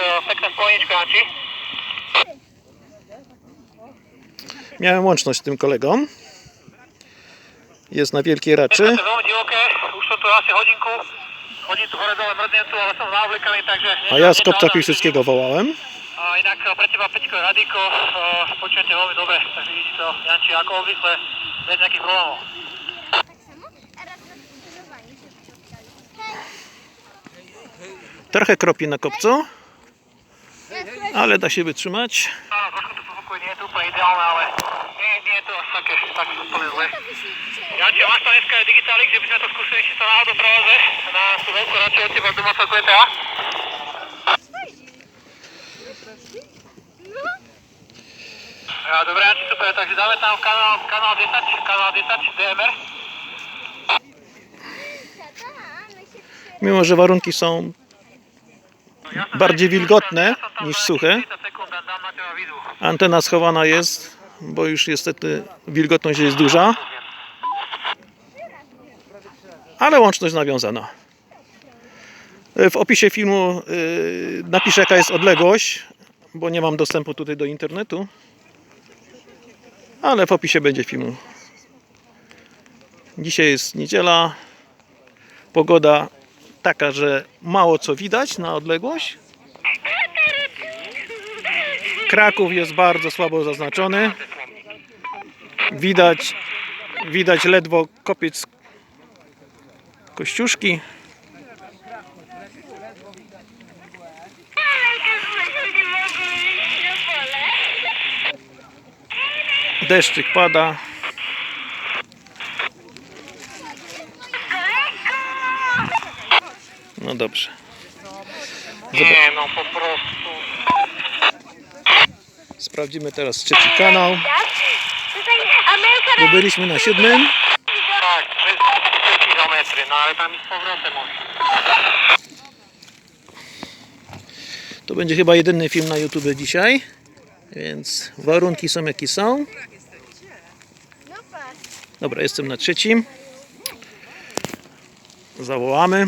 e, pekne spojničko na ci. Miałem łączność z tym kolegą. Jest na Wielkiej Raczy. A ja z kopca Piłsudskiego wołałem. A inak pre teba Peťko e, počujete veľmi dobre, takže to, Janči, ako obvykle, bez nejakých problémov. Trochę kropi na kopcu, ale da się wytrzymać. To pofúkuje, nie je to úplne ideálne, ale nie, nie je to až také, úplne zle. Janči, máš tam dneska aj digitálik, že by sme to skúsili ešte sa náhodou prelaze na veľkú radšej od teba domáca QTA? Ja, dobre, super, takže dáme tam kanál, kanál 10, kanál 10, DMR. Mimo, że warunki są Bardziej wilgotne niż suche. 30 sekúnd dám na teba videu. antena schowana jest, bo już niestety wilgotność jest duża. Ale łączność nawiązana. W opisie filmu yy, napiszę jaka jest odległość, bo nie mam dostępu tutaj do internetu. Ale w opisie będzie filmu. Dzisiaj jest niedziela. Pogoda taka, że mało co widać na odległość. Kraków jest bardzo słabo zaznaczony. Widać, widać ledwo kopiec Kościuszki. Deszczyk pada. No dobrze. Nie, no po prostu. Sprawdzimy teraz trzeci kanał. Bo byliśmy na siódmym. Tak, przez 3 kilometry, no ale tam z powrotem. To będzie chyba jedyny film na YouTube dzisiaj. Więc warunki są jakie są. Dobra, jestem na trzecim. Zawołamy.